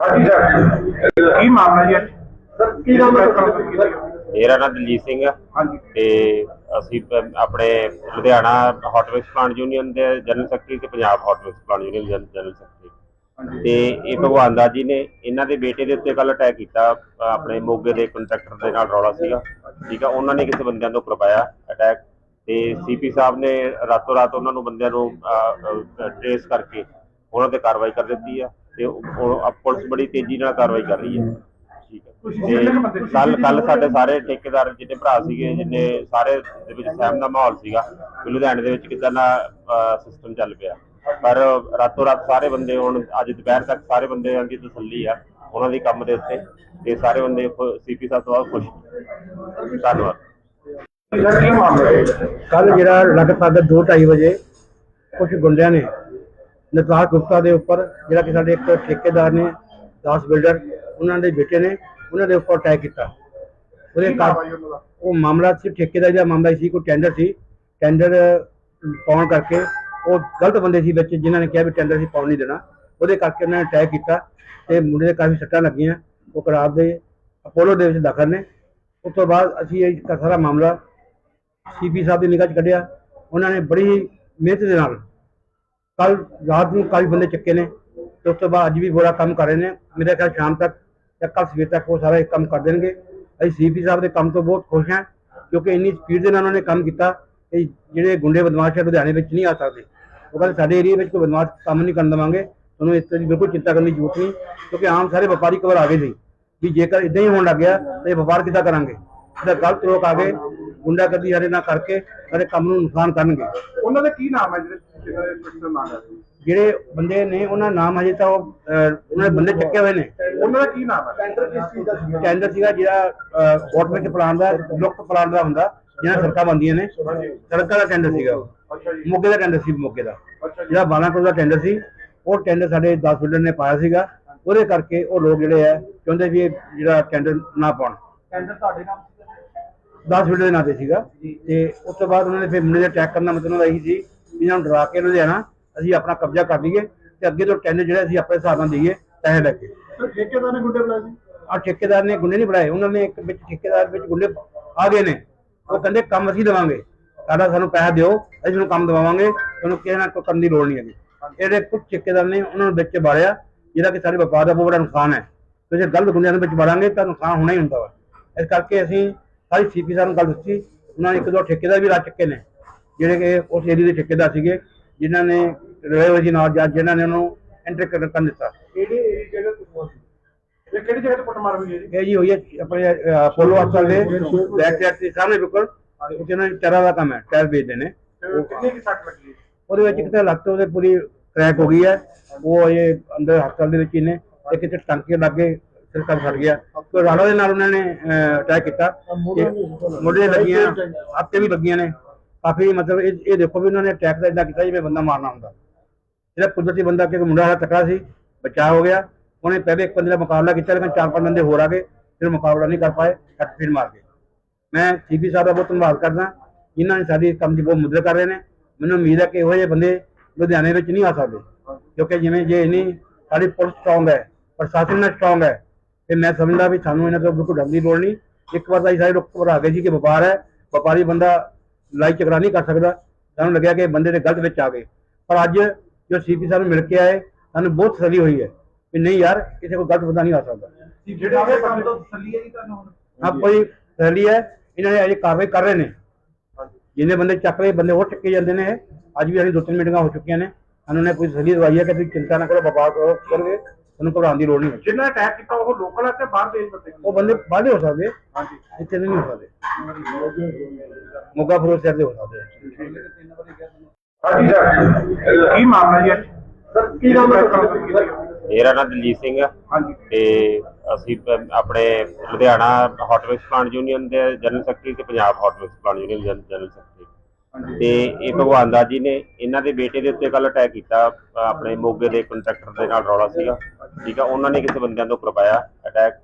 ਹਾਂਜੀ ਸਰ। ਕੀ ਮਾਮਲਾ ਜੀ? ਅੱਜ? ਸਰ ਕੀ ਨਾਮ ਹੈ ਮੇਰਾ ਨਾਮ ਦਲਜੀਤ ਸਿੰਘ ਆ। ਹਾਂਜੀ। ਤੇ ਅਸੀਂ ਪ- ਆਪਣੇ Ludhiana hot mix plant union ਦੇ ਜਨਰਲ ਸੈਕਟਰੀ ਤੇ Punjab hot mix plant union ਦੇ ਜਨਰਲ ਸੈਕਟਰੀ ਹਾਂਜੀ। ਤੇ ਇਹ ਭਗਵਾਨ ਦਾਸ ਜੀ ਨੇ ਇਹਨਾਂ ਦੇ ਬੇਟੇ ਦੇ ਉੱਤੇ ਕੱਲ ਅਟੈਕ ਕੀਤਾ। ਅ, ਆਪਣੇ ਮੋਗੇ ਦੇ ਕੰਟਰੈਕਟਰ ਦੇ ਨਾਲ ਰੌਲਾ ਸੀਗਾ। ਠੀਕ ਆ ਉਹਨਾਂ ਨੇ ਕਿਸੇ ਬੰਦਿਆਂ ਨੂੰ ਕਰਵਾਇਆ ਅਟੈਕ ਤੇ ਸੀਪੀ ਸਾਹਿਬ ਨੇ ਰਾਤੋਂ ਰਾਤ ਉਹਨਾਂ ਨੂੰ ਬੰਦਿਆਂ ਨੂੰ ਟ੍ਰੇਸ ਕਰਕੇ ਉਹਨਾਂ ਤੇ ਕਾਰਵਾਈ ਕਰ ਦਿੱਤੀ ਆ। ਤੇ ਹੁਣ ਅ- ਪੁਲਿਸ ਬੜੀ ਤੇਜ਼ੀ ਨਾਲ ਕਾਰਵਾਈ ਕਰ ਰਹੀ ਹੈ ਤੇ? ਕੱਲ ਕੱਲ ਸਾਡੇ ਸਾਰੇ ਠੇਕੇਦਾਰ ਜਿੰਨੇ ਭਰਾ ਸੀਗੇ ਜਿੰਨੇ ਸਾਰੇ ਦੇ ਵਿੱਚ ਸਹਿਮ ਦਾ ਮਾਹੌਲ ਸੀਗਾ ਕਿ ਲੁਧਿਆਣੇ ਦੇ ਵਿੱਚ ਕਿਦਾਂ ਦਾ ਸਿਸਟਮ ਚੱਲ ਪਿਆ ਪਰ ਰਾਤੋਂ ਰਾਤ ਸਾਰੇ ਬੰਦੇ ਹੁਣ ਅੱਜ ਦੁਪਹਿਰ ਤੱਕ ਸਾਰੇ ਬੰਦਿਆਂ ਦੀ ਤਸੱਲੀ ਆ ਉਹਨਾਂ ਦੀ ਕੰਮ ਦੇ ਉੱਤੇ ਤੇ ਸਾਰੇ ਬੰਦੇ ਸੀਪੀ ਸਾਹਿਬ ਤੋਂ ਬਹੁਤ ਖੁਸ਼ ਨੇ। ਧੰਨਵਾਦ ਕੱਲ ਜਿਹੜਾ ਲਗਭਗ 2:30 ਵਜੇ ਕੁਝ ਗੁੰਡਿਆਂ ਨੇ ਨਤਾਰ ਗੁਪਤਾ ਦੇ ਉੱਪਰ ਜਿਹੜਾ ਕਿ ਸਾਡੇ ਇੱਕ ਠੇਕੇਦਾਰ ਨੇ ਦਾਸ ਬਿਲਡਰ ਉਹਨਾਂ ਦੇ ਬੇਟੇ ਨੇ ਉਹਨਾਂ ਦੇ ਉੱਪਰ ਅਟੈਕ ਕੀਤਾ। ਉਹਦੇ ਉਹ ਮਾਮਲਾ ਸੀ ਠੇਕੇਦਾਰ ਦਾ ਮਾਮਲਾ ਸੀ ਕੋਈ ਟੈਂਡਰ ਸੀ। ਟੈਂਡਰ ਪਾਉਣ ਕਰਕੇ ਉਹ ਗਲਤ ਬੰਦੇ ਸੀ ਵਿੱਚ ਜਿਨ੍ਹਾਂ ਨੇ ਕਿਹਾ ਵੀ ਟੈਂਡਰ ਸੀ ਪਾਉਣ ਨਹੀਂ ਦੇਣਾ। ਉਹਦੇ ਕਰਕੇ ਉਹਨਾਂ ਨੇ ਅਟੈਕ ਕੀਤਾ ਤੇ ਮੁੰਡੇ ਦੇ ਕਾਫੀ ਸੱਟਾਂ ਲੱਗੀਆਂ। ਉਹ ਕਰਾਰ ਦੇ ਅਪੋਲੋ ਦੇ ਵਿੱਚ ਦਾਖਲ ਨੇ। ਉਸ ਤੋਂ ਬਾਅਦ ਅਸੀਂ ਇਹ ਸਾਰਾ ਮਾਮਲਾ ਸੀਪੀ ਸਾਹਿਬ ਦੀ ਨਿਗਾਹ 'ਚ ਕੱਢਿਆ। ਉਹਨਾਂ ਨੇ ਬੜੀ ਮਿਹਨਤ ਦੇ ਨਾਲ ਕੱਲ ਰਾਤ ਨੂੰ ਕਾਫੀ ਬੰਦੇ ਚੱਕੇ ਨੇ ਤੇ ਉਸ ਤੋਂ ਬਾਅਦ ਅੱਜ ਵੀ ਬੜਾ ਕੰਮ ਕਰ ਰਹੇ ਨੇ। ਮੇਰੇ ਖਿਆਲ ਸ਼ਾਮ ਤੱਕ ਜਾਂ ਕੱਲ ਸਵੇਰ ਤੱਕ ਉਹ ਸਾਰਾ ਇਹ ਕੰਮ ਕਰ ਦੇਣਗੇ। ਅਸੀਂ ਸੀਪੀ ਸਾਹਿਬ ਦੇ ਕੰਮ ਤੋਂ ਬਹੁਤ ਖੁਸ਼ ਹਾਂ ਕਿਉਂਕਿ ਇੰਨੀ ਸਪੀਡ ਦੇ ਨਾਲ ਉਹਨਾਂ ਨੇ ਕੰਮ ਕੀਤਾ ਕਿ ਜਿਹੜੇ ਗੁੰਡੇ ਬਦਮਾਸ਼ ਹੈ ਲੁਧਿਆਣੇ ਵਿੱਚ ਨਹੀਂ ਆ ਸਕਦੇ। ਉਹ ਕਹਿੰਦੇ ਸਾਡੇ ਏਰੀਆ ਵਿੱਚ ਕੋਈ ਬਦਮਾਸ਼ ਕੰਮ ਨਹੀਂ ਕਰਨ ਦੇਵਾਂਗੇ। ਤੁਹਾਨੂੰ ਇਸ ਤਰ੍ਹਾਂ ਦੀ ਬਿਲਕੁਲ ਚਿੰਤਾ ਕਰਨ ਦੀ ਜ਼ਰੂਰਤ ਨਹੀਂ ਕਿਉਂਕਿ ਆਮ ਸਾਰੇ ਵਪਾਰੀ ਕਵਰ ਆ ਗਏ ਸੀ ਵੀ ਜੇਕਰ ਇਦਾਂ ਹੀ ਹੋਣ ਲੱਗ ਗਿਆ ਤਾਂ ਇਹ ਵਪਾਰ ਕਿੱਦਾਂ ਕਰਾਂਗੇ? ਇਹਦਾ ਗਲਤ ਲੋਕ ਆ ਗਏ ਗੁੰਡਾਗਰਦੀ ਸਾਡੇ ਨਾਲ ਕਰਕੇ ਸਾਡੇ ਕੰਮ ਨੂੰ ਨੁਕਸਾਨ ਕਰਨਗੇ। ਉਹਨਾਂ ਦਾ ਕੀ ਨਾਮ ਹੈ ਜਿਹੜੇ ਦੇ ਜਿਹੜੇ ਬੰਦੇ ਨੇ ਉਹਨਾਂ ਨਾਮ ਹਜੇ ਤਾਂ ਉਹ ਅਹ, ਉਹਨਾਂ ਦੇ ਬੰਦੇ ਚੱਕੇ ਹੋਏ ਨੇ। ਉਹਨਾਂ ਦਾ ਕੀ ਨਾਮ ਹੈ ਟੈਂਡਰ ਕਿਸ ਚੀਜ਼ ਦਾ ਸੀ ਟੈਂਡਰ ਸੀਗਾ ਜਿਹੜਾ ਵਿੱਚ ਪਲਾਨ ਦਾ ਲੁੱਕ ਪਲਾਨ ਦਾ ਹੁੰਦਾ ਜਿਹੜਾ ਸੜਕਾਂ ਬੰਦੀਆਂ ਨੇ। ਸੜਕਾਂ ਦਾ ਟੈਂਡਰ ਸੀਗਾ। ਉਹ ਅੱਛਾ ਜੀ। ਮੋਗੇ ਦਾ ਟੈਂਡਰ ਸੀ ਮੋਗੇ ਦਾ। ਅੱਛਾ ਜੀ। ਜਿਹੜਾ 12 ਕਰੋੜ ਦਾ ਟੈਂਡਰ ਸੀ ਉਹ ਟੈਂਡਰ ਸਾਡੇ 10 ਬਿਲਡਰ ਨੇ ਪਾਇਆ ਸੀਗਾ। ਉਹਦੇ ਕਰਕੇ ਉਹ ਲੋਕ ਜਿਹੜੇ ਆ ਚਾਹੁੰਦੇ ਸੀ ਇਹ ਜਿਹੜਾ ਟੈਂਡਰ ਨਾ ਪਾਉਣ। ਟੈਂਡਰ ਤੁਹਾਡੇ ਨਾਮ 10 ਬਿਲਡਰ ਦੇ ਨਾਂ ਤੇ ਸੀਗਾ। ਤੇ ਉਸ ਤੋਂ ਬਾਅਦ ਉਹਨਾਂ ਨੇ ਫਿਰ ਮੁੰਡੇ ਦੇ ਅਟੈਕ ਕਰਨਾ ਮਤਲਬ ਇਹੀ ਸੀ ਵੀ ਇਹਨਾਂ ਨੂੰ ਡਰਾ ਕੇ ਲੁਧਿਆਣਾ ਅਸੀਂ ਆਪਣਾ ਕਬਜ਼ਾ ਕਰ ਲਈਏ ਤੇ ਅੱਗੇ ਤੋਂ ਟੈਂਡਰ ਜਿਹੜਾ ਅਸੀਂ ਆਪਣੇ ਹਿਸਾਬ ਨਾਲ ਦਈਏ ਪੈਸੇ ਲੈ ਕੇ ਸਰ ਠੇਕੇਦਾਰ ਨੇ ਗੁੰਡੇ ਬੁਲਾਏ ਆ ਠੇਕੇਦਾਰ ਨੇ ਗੁੰਡੇ ਨਹੀਂ ਬਣਾਏ ਉਹਨਾਂ ਨੇ ਇੱਕ ਵਿੱਚ ਠੇਕੇਦਾਰ ਵਿੱਚ ਗੁੰਡੇ ਆ ਗਏ ਨੇ। ਉਹ ਕਹਿੰਦੇ ਕੰਮ ਅਸੀਂ ਦੇਵਾਂਗੇ। ਸਾਡਾ ਸਾਨੂੰ ਪੈਸਾ ਦਿਓ ਅਸੀਂ ਤੁਹਾਨੂੰ ਕੰਮ ਦਵਾਵਾਂਗੇ ਤੁਹਾਨੂੰ ਕਿਸੇ ਨਾਲ ਕੋਈ ਕਰਨ ਦੀ ਲੋੜ ਨਹੀਂ ਹੈਗੀ। ਇਹਦੇ ਕੁਝ ਠੇਕੇਦਾਰ ਨੇ ਉਹਨਾਂ ਨੂੰ ਵਿੱਚ ਬਾੜਿਆ ਜਿਹੜਾ ਕਿ ਸਾਡੇ ਵਪਾਰ ਦਾ ਬਹੁਤ ਵੱਡਾ ਨੁਕਸਾਨ ਹੈ। ਤੇ ਜੇ ਗਲਤ ਗੁੰਡਿਆਂ ਦੇ ਵਿੱਚ ਵੜਾਂਗੇ ਤਾਂ ਨੁਕਸਾਨ ਹੋਣਾ ਹੀ ਹੁੰਦਾ ਵਾ। ਇਸ ਕਰਕੇ ਅਸੀਂ ਸਾਰੀ ਸੀਪੀ ਸਾਹਿਬ ਨੂੰ ਗੱਲ ਦੱਸੀ ਉਹਨਾਂ ਨੇ ਇੱਕ ਦੋ ਠੇਕੇਦਾਰ ਵੀ ਲਾ ਚੁੱਕੇ ਨੇ। ਜਿਹੜੇ ਕਿ ਉਸ ਏਰੀਆ ਦੇ ਠੇਕੇਦਾਰ ਸੀਗੇ ਜਿਨ੍ਹਾਂ ਨੇ ਰੇਲਵੇ ਜੀ ਨਾਲ ਜਾਂ ਜਿਨ੍ਹਾਂ ਨੇ ਉਹਨੂੰ ਐਂਟਰ ਕਰਨ ਦਿੱਤਾ। ਕਿਹੜੀ ਏਰੀ ਜਗ੍ਹਾ ਇਹ ਕਿਹੜੀ ਜਗ੍ਹਾ ਤੋਂ ਕੁੱਟਮਾਰ ਹੋਈ ਹੈ ਜੀ? ਇਹ ਜੀ ਹੋਈ ਹੈ ਆਪਣੇ ਪੋਲੋ ਹਸਪਤਾਲ ਦੇ ਬੈਕ ਸਾਈਡ ਤੇ ਸਾਹਮਣੇ ਬਿਲਕੁਲ। ਉੱਥੇ ਉਹਨਾਂ ਦੇ ਟੈਰਾਂ ਦਾ ਕੰਮ ਹੈ ਟਾਇਰ ਵੇਚਦੇ ਨੇ। ਕਿੰਨੀ ਕੀ ਸੱਟ ਲੱਗੀ ਹੈ? ਉਹਦੇ ਵਿੱਚ ਕਿਤੇ ਲੱਤ ਤੇ ਉਹਦੇ ਪੂਰੀ ਕ੍ਰੈਕ ਹੋ ਗਈ ਹੈ। ਉਹ ਇਹ ਅੰਦਰ ਹਸਪਤਾਲ ਦੇ ਵਿੱਚ ਹੀ ਨੇ। ਤੇ ਕਿਤੇ ਟਾਂਕੇ ਲੱਗੇ ਸਿਰ ਕੰਮ ਫਟ ਗਿਆ। ਤੇ ਰਾੜਾ ਦੇ ਨਾਲ ਉਹਨਾਂ ਨੇ ਅਟੈਕ ਕੀਤਾ। ਮੋਢੇ ਲੱਗੀਆਂ ਹੱਥੇ ਵੀ ਲੱਗੀਆਂ ਨੇ। ਕਾਫੀ ਮਤਲਬ ਇਹ ਇਹ ਦੇਖੋ ਵੀ ਉਹਨਾਂ ਨੇ ਅਟੈਕ ਦਾ ਇਦਾਂ ਕੀਤਾ ਜਿਵੇਂ ਬੰਦਾ ਮਾਰਨਾ ਹੁੰਦਾ। ਜਿਹੜਾ ਕੁਦਰਤੀ ਬੰਦਾ ਕਿ ਮੁੰਡਾ ਵਾਲਾ ਤਕੜਾ ਸੀ ਬਚਾਅ ਹੋ ਗਿਆ, ਉਹਨੇ ਪਹਿਲੇ ਇੱਕ ਬੰਦੇ ਦਾ ਮੁਕਾਬਲਾ ਕੀਤਾ, ਲੇਕਿਨ ਚਾਰ ਪੰਜ ਬੰਦੇ ਹੋਰ ਆ ਗਏ, ਫਿਰ ਮੁਕਾਬਲਾ ਨਹੀਂ ਕਰ ਪਾਏ ਹੱਥ ਮਾਰ ਗਏ। ਮੈਂ ਸੀਪੀ ਸਾਹਿਬ ਦਾ ਬਹੁਤ ਧੰਨਵਾਦ ਕਰਦਾ, ਜਿਨ੍ਹਾਂ ਨੇ ਸਾਡੀ ਕੰਮ ਦੀ ਬਹੁਤ ਮਦਦ ਕਰ ਰਹੇ ਨੇ। ਮੈਨੂੰ ਉਮੀਦ ਹੈ ਕਿ ਇਹੋ ਜਿਹੇ ਬੰਦੇ ਲੁਧਿਆਣੇ ਵਿੱਚ ਨਹੀਂ ਆ ਸਕਦੇ, ਕਿਉਂਕਿ ਜਿਵੇਂ ਜੇ ਨਹੀਂ ਸਾਡੀ ਪੁਲਿਸ ਸਟਰੋਂਗ ਹੈ, ਪ੍ਰਸ਼ਾਸਨ ਨਾਲ ਸਟਰੋਂਗ ਹੈ, ਤੇ ਮੈਂ ਸਮਝਦਾ ਵੀ ਸਾਨੂੰ ਇਹਨਾਂ ਤੋਂ ਬਿਲਕੁਲ ਡਰਨ ਦੀ ਲੋੜ ਨਹੀਂ। ਇੱਕ ਵਾਰ ਤਾਂ ਅਸੀਂ ਸਾਰੇ ਲੋਕ ਘਬਰਾ ਗਏ ਜੀ ਕਿ ਵਪਾਰ ਹੈ, ਵਪਾਰੀ ਬੰਦਾ ਲੜਾਈ ਝਗੜਾ ਨਹੀਂ ਕਰ ਸਕਦਾ। ਸਾਨੂੰ ਲੱਗਿਆ ਕਿ ਬੰਦੇ ਦੇ ਗਲਤ ਵਿੱਚ ਆ ਗਏ। ਪਰ ਅੱਜ ਜੋ ਸੀਪੀ ਸਾਹਿਬ ਨੂੰ ਮਿਲ ਕੇ ਆਏ ਸਾਨੂੰ ਬਹੁਤ ਤਸੱਲੀ ਹੋਈ ਹੈ ਕਿ ਨਹੀਂ ਯਾਰ ਕਿਸੇ ਕੋਈ ਗਲਤ ਬੰਦਾ ਨਹੀਂ ਆ ਸਕਦਾ। ਜਿਹੜੇ ਆਵੇ ਕੰਮ ਤੋਂ ਤਸੱਲੀ ਹੈ ਜੀ ਤੁਹਾਨੂੰ ਹੁਣ? ਹਾਂ ਕੋਈ ਤਸੱਲੀ ਹੈ। ਇਹਨਾਂ ਨੇ ਅਜੇ ਕਾਰਵਾਈ ਕਰ ਰਹੇ ਨੇ। ਜਿੰਨੇ ਬੰਦੇ ਚੱਕ ਰਹੇ ਬੰਦੇ ਹੋਰ ਚੱਕੇ ਜਾਂਦੇ ਨੇ। ਅੱਜ ਵੀ ਸਾਡੀ ਦੋ ਤਿੰਨ ਮੀਟਿੰਗਾਂ ਹੋ ਚੁੱਕੀਆਂ ਨੇ। ਉਹਨਾਂ ਨੇ ਕੋਈ ਤਸੱਲੀ ਦਵਾਈ ਹੈ ਕਿ ਤੁਸੀਂ ਚਿੰਤਾ ਨਾ ਕਰੋ ਵਪਾਰ ਕਰੋ ਕਰੋਗੇ। ਤੁਹਾਨੂੰ ਘਬਰਾਉਣ ਦੀ ਲੋੜ ਨਹੀਂ ਹੈ ਜਿੰਨਾ ਅਟੈਕ ਕੀਤਾ ਉਹ ਲੋਕਲ ਹੈ ਤੇ ਬਾਹਰ ਦੇਸ਼ ਬੰਦੇ ਉਹ ਬੰਦੇ ਬਾਹਲੇ ਹੋ ਸਕਦੇ। ਹਾਂਜੀ। ਇੱਥੇ ਦੇ ਨਹੀਂ ਹੋ ਸਕਦੇ। ਮੋਗਾ ਫਰੋਜ਼ ਸ਼ਹਿਰ ਦੇ ਹੋ ਸਕਦੇ ਹਾਂਜੀ ਸਰ ਕੀ ਮਾਮਲਾ ਜੀ? ਸਰ ਕੀ ਨਾਮ ਹੈ ਮੇਰਾ ਨਾਮ ਦਲਜੀਤ ਸਿੰਘ ਆ। ਹਾਂਜੀ। ਤੇ ਅਸੀਂ ਆਪਣੇ Ludhiana hot mix plant union ਦੇ ਜਨਰਲ ਸੈਕਟਰੀ ਤੇ Punjab hot mix plant union ਦੇ ਜਨਰਲ ਸੈਕਟਰੀ ਤੇ ਇਹ ਭਗਵਾਨ ਦਾਸ ਜੀ ਨੇ ਇਹਨਾਂ ਦੇ ਬੇਟੇ ਦੇ ਉੱਤੇ ਕੱਲ ਅਟੈਕ ਕੀਤਾ ਆਪਣੇ ਮੋਗੇ ਦੇ ਕੰਟਰੈਕਟਰ ਦੇ ਨਾਲ ਰੌਲਾ ਸੀਗਾ। ਠੀਕ ਆ ਉਹਨਾਂ ਨੇ ਕਿਸੇ ਬੰਦਿਆਂ ਨੂੰ ਕਰਵਾਇਆ ਅਟੈਕ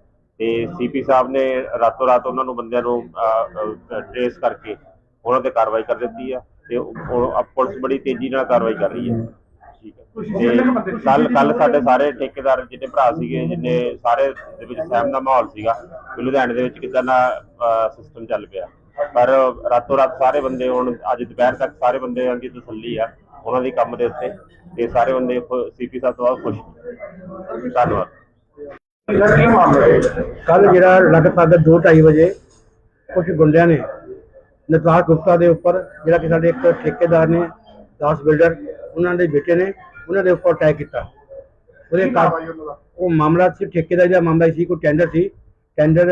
ਤੇ ਸੀਪੀ ਸਾਹਿਬ ਨੇ ਰਾਤੋਂ ਰਾਤ ਉਹਨਾਂ ਨੂੰ ਬੰਦਿਆਂ ਨੂੰ ਟ੍ਰੇਸ ਕਰਕੇ ਉਹਨਾਂ ਤੇ ਕਾਰਵਾਈ ਕਰ ਦਿੱਤੀ ਆ ਤੇ ਪੁਲਿਸ ਬੜੀ ਤੇਜ਼ੀ ਨਾਲ ਕਾਰਵਾਈ ਕਰ ਰਹੀ ਹੈ ਤੇ? ਕੱਲ ਕੱਲ ਸਾਡੇ ਸਾਰੇ ਠੇਕੇਦਾਰ ਜਿੰਨੇ ਭਰਾ ਸੀਗੇ ਜਿੰਨੇ ਸਾਰੇ ਦੇ ਵਿੱਚ ਸਹਿਮ ਦਾ ਮਾਹੌਲ ਸੀਗਾ ਲੁਧਿਆਣੇ ਦੇ ਵਿੱਚ ਕਿਦਾਂ ਦਾ ਸਿਸਟਮ ਚੱਲ ਪਿਆ। ਪਰ ਰਾਤੋਂ ਰਾਤ ਸਾਰੇ ਬੰਦੇ ਹੁਣ ਅੱਜ ਦੁਪਹਿਰ ਤੱਕ ਸਾਰੇ ਬੰਦਿਆਂ ਦੀ ਤਸੱਲੀ ਆ ਉਹਨਾਂ ਦੀ ਕੰਮ ਦੇ ਉੱਤੇ। ਤੇ ਸਾਰੇ ਬੰਦੇ ਸੀਪੀ ਸਾਹਿਬ ਤੋਂ ਖੁਸ਼। ਧੰਨਵਾਦ। ਕੱਲ ਜਿਹੜਾ ਲਗਭਗ 2:30 ਵਜੇ ਕੁਝ ਗੁੰਡਿਆਂ ਨੇ ਨਤਾਰ ਗੁਪਤਾ ਦੇ ਉੱਪਰ ਜਿਹੜਾ ਕਿ ਸਾਡੇ ਇੱਕ ਠੇਕੇਦਾਰ ਨੇ ਦਾਸ ਬਿਲਡਰ ਉਹਨਾਂ ਦੇ ਬੇਟੇ ਨੇ ਉਹਨਾਂ ਦੇ ਉੱਪਰ ਅਟੈਕ ਕੀਤਾ। ਉਹਦੇ ਉਹ ਮਾਮਲਾ ਸੀ ਠੇਕੇਦਾਰ ਦਾ ਮਾਮਲਾ ਸੀ ਕੋਈ ਟੈਂਡਰ ਸੀ। ਟੈਂਡਰ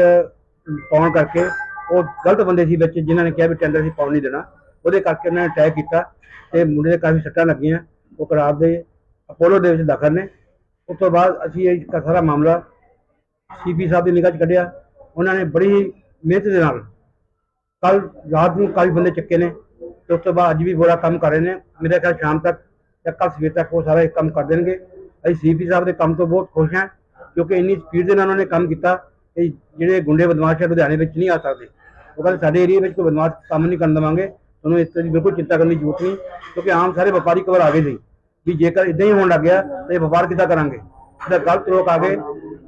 ਪਾਉਣ ਕਰਕੇ ਉਹ ਗਲਤ ਬੰਦੇ ਸੀ ਵਿੱਚ ਜਿਨ੍ਹਾਂ ਨੇ ਕਿਹਾ ਵੀ ਟੈਂਡਰ ਸੀ ਪਾਉਣ ਨਹੀਂ ਦੇਣਾ। ਉਹਦੇ ਕਰਕੇ ਉਹਨਾਂ ਨੇ ਅਟੈਕ ਕੀਤਾ ਤੇ ਮੁੰਡੇ ਦੇ ਕਾਫੀ ਸੱਟਾਂ ਲੱਗੀਆਂ। ਉਹ ਕਰਾਰ ਦੇ ਅਪੋਲੋ ਦੇ ਵਿੱਚ ਦਾਖਲ ਨੇ। ਉਸ ਤੋਂ ਬਾਅਦ ਅਸੀਂ ਇਹ ਸਾਰਾ ਮਾਮਲਾ ਸੀਪੀ ਸਾਹਿਬ ਦੀ ਨਿਗਾਹ 'ਚ ਕੱਢਿਆ। ਉਹਨਾਂ ਨੇ ਬੜੀ ਮਿਹਨਤ ਦੇ ਨਾਲ ਕੱਲ ਰਾਤ ਨੂੰ ਕਾਫੀ ਬੰਦੇ ਚੱਕੇ ਨੇ ਤੇ ਉਸ ਤੋਂ ਬਾਅਦ ਅੱਜ ਵੀ ਬੜਾ ਕੰਮ ਕਰ ਰਹੇ ਨੇ। ਮੇਰੇ ਖਿਆਲ ਸ਼ਾਮ ਤੱਕ ਜਾਂ ਕੱਲ ਸਵੇਰ ਤੱਕ ਉਹ ਸਾਰਾ ਇਹ ਕੰਮ ਕਰ ਦੇਣਗੇ। ਅਸੀਂ ਸੀਪੀ ਸਾਹਿਬ ਦੇ ਕੰਮ ਤੋਂ ਬਹੁਤ ਖੁਸ਼ ਹਾਂ ਕਿਉਂਕਿ ਇੰਨੀ ਸਪੀਡ ਦੇ ਨਾਲ ਉਹਨਾਂ ਨੇ ਕੰਮ ਕੀਤਾ ਕਿ ਜਿਹੜੇ ਗੁੰਡੇ ਬਦਮਾਸ਼ ਹੈ ਲੁਧਿਆਣੇ ਵਿੱਚ ਨਹੀਂ ਆ ਸਕਦੇ। ਉਹ ਕਹਿੰਦੇ ਸਾਡੇ ਏਰੀਆ ਵਿੱਚ ਕੋਈ ਬਦਮਾਸ਼ ਕੰਮ ਨਹੀਂ ਕਰਨ ਦੇਵਾਂਗੇ ਤੁਹਾਨੂੰ ਇਸ ਤਰ੍ਹਾਂ ਦੀ ਬਿਲਕੁਲ ਚਿੰਤਾ ਕਰਨ ਦੀ ਜ਼ਰੂਰਤ ਨਹੀਂ ਕਿਉਂਕਿ ਆਮ ਸਾਰੇ ਵਪਾਰੀ ਕਵਰ ਆ ਗਏ ਸੀ ਵੀ ਜੇਕਰ ਇਦਾਂ ਹੀ ਹੋਣ ਲੱਗ ਗਿਆ ਤਾਂ ਇਹ ਵਪਾਰ ਕਿੱਦਾਂ ਕਰਾਂਗੇ? ਇਹਦਾ ਗਲਤ ਲੋਕ ਆ ਗਏ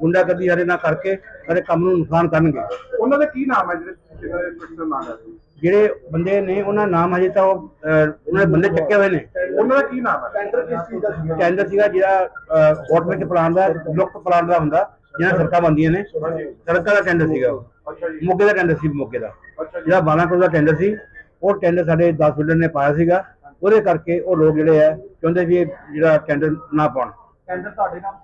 ਗੁੰਡਾਗਰਦੀ ਸਾਡੇ ਨਾਲ ਕਰਕੇ ਸਾਡੇ ਕੰਮ ਨੂੰ ਨੁਕਸਾਨ ਕਰਨਗੇ। ਉਹਨਾਂ ਦਾ ਕੀ ਨਾਮ ਹੈ ਜਿਹੜੇ ਜਿਹਨਾਂ ਦੇ ਪਿੰਡ ਦਾ ਨਾਮ ਹੈ ਜਿਹੜੇ ਬੰਦੇ ਨੇ ਉਹਨਾਂ ਨਾਮ ਹਜੇ ਤਾਂ ਉਹ ਉਹਨਾਂ ਦੇ ਬੰਦੇ ਚੱਕੇ ਹੋਏ ਨੇ। ਉਹਨਾਂ ਦਾ ਕੀ ਨਾਮ ਹੈ? ਟੈਂਡਰ ਕਿਸ ਚੀਜ਼ ਦਾ ਸੀ? ਟੈਂਡਰ ਸੀਗਾ ਜਿਹੜਾ ਗਵਰਨਮੈਂਟ ਪਲਾਨ ਦਾ ਲੁੱਕ ਪਲਾਨ ਦਾ ਹੁੰਦਾ ਜਿਹੜਾ ਸੜਕਾਂ ਬੰਦੀਆਂ ਨੇ। ਸੜਕਾਂ ਦਾ ਟੈਂਡਰ ਸੀਗਾ। ਉਹ ਅੱਛਾ ਜੀ। ਮੋਗੇ ਦਾ ਟੈਂਡਰ ਸੀ ਮੋਗੇ ਦਾ। ਜੀ। ਜਿਹੜਾ 12 ਕਰੋੜ ਦਾ ਟੈਂਡਰ ਸੀ ਉਹ ਟੈਂਡਰ ਸਾਡੇ 10 ਬਿਲਡਰ ਨੇ ਪਾਇਆ ਸੀਗਾ। ਉਹਦੇ ਕਰਕੇ ਉਹ ਲੋਕ ਜਿਹੜੇ ਆ ਚਾਹੁੰਦੇ ਵੀ ਇਹ ਜਿਹੜਾ ਟੈਂਡਰ ਨਾ ਪਾਉਣ। ਟੈਂਡਰ ਤੁਹਾਡੇ ਨਾਮ